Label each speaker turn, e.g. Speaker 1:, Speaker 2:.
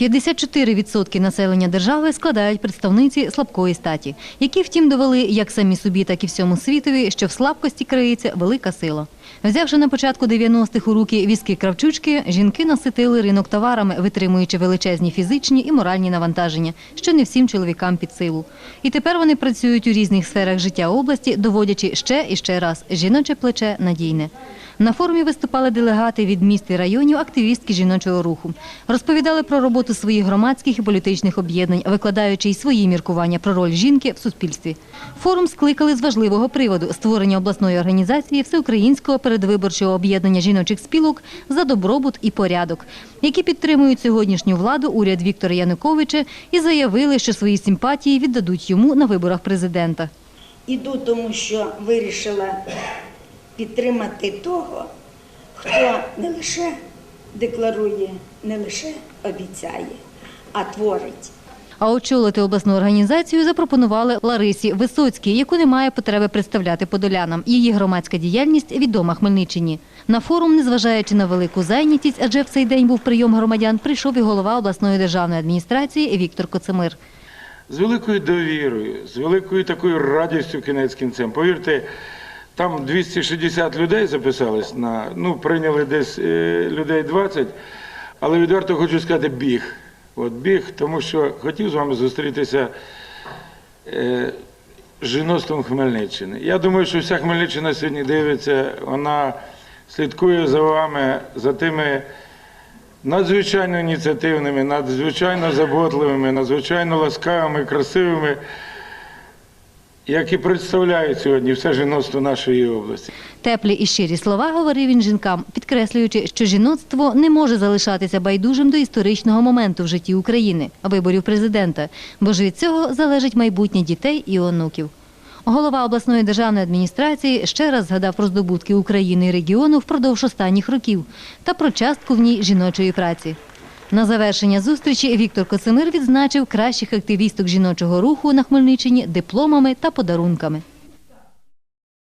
Speaker 1: 54% населення держави складають представниці слабкої статі, які, втім, довели як самі собі, так і всьому світові, що в слабкості криється велика сила. Взявши на початку 90-х у руки візки кравчучки, жінки наситили ринок товарами, витримуючи величезні фізичні і моральні навантаження, що не всім чоловікам під силу. І тепер вони працюють у різних сферах життя області, доводячи ще і ще раз жіноче плече надійне. На форумі виступали делегати від міст і районів, активістки жіночого руху. Розповідали про роботу своїх громадських і політичних об'єднань, викладаючи й свої міркування про роль жінки в суспільстві. Форум скликали з важливого приводу створення обласної організації Всеукраїнського передвиборчого об'єднання жіночих спілок за добробут і порядок, які підтримують сьогоднішню владу уряд Віктора Януковича і заявили, що свої симпатії віддадуть йому на виборах президента.
Speaker 2: Іду, тому що вирішила підтримати того, хто не лише декларує, не лише обіцяє, а творить.
Speaker 1: А очолити обласну організацію запропонували Ларисі Висоцькій, яку немає потреби представляти подолянам. Її громадська діяльність відома Хмельниччині. На форум, незважаючи на велику зайнятість, адже в цей день був прийом громадян, прийшов і голова обласної державної адміністрації Віктор Коцемир.
Speaker 3: з великою довірою, з великою такою радістю кінець кінцем. Повірте, там 260 людей записались на, ну, прийняли десь е, людей 20, але відверто хочу сказати біг. От біг, тому що хотів з вами зустрітися е, з жіноцтвом Хмельниччини. Я думаю, що вся Хмельниччина сьогодні дивиться, вона слідкує за вами, за тими надзвичайно ініціативними, надзвичайно заботливими, надзвичайно ласкавими, красивими, які представляють сьогодні все жіноцтво нашої області.
Speaker 1: Теплі і щирі слова говорив він жінкам, підкреслюючи, що жіноцтво не може залишатися байдужим до історичного моменту в житті України виборів президента, бо ж від цього залежить майбутнє дітей і онуків. Голова обласної державної адміністрації ще раз згадав про здобутки України і регіону впродовж останніх років та про частку в ній жіночої праці. На завершення зустрічі Віктор Коцемир відзначив кращих активісток жіночого руху на Хмельниччині дипломами та подарунками.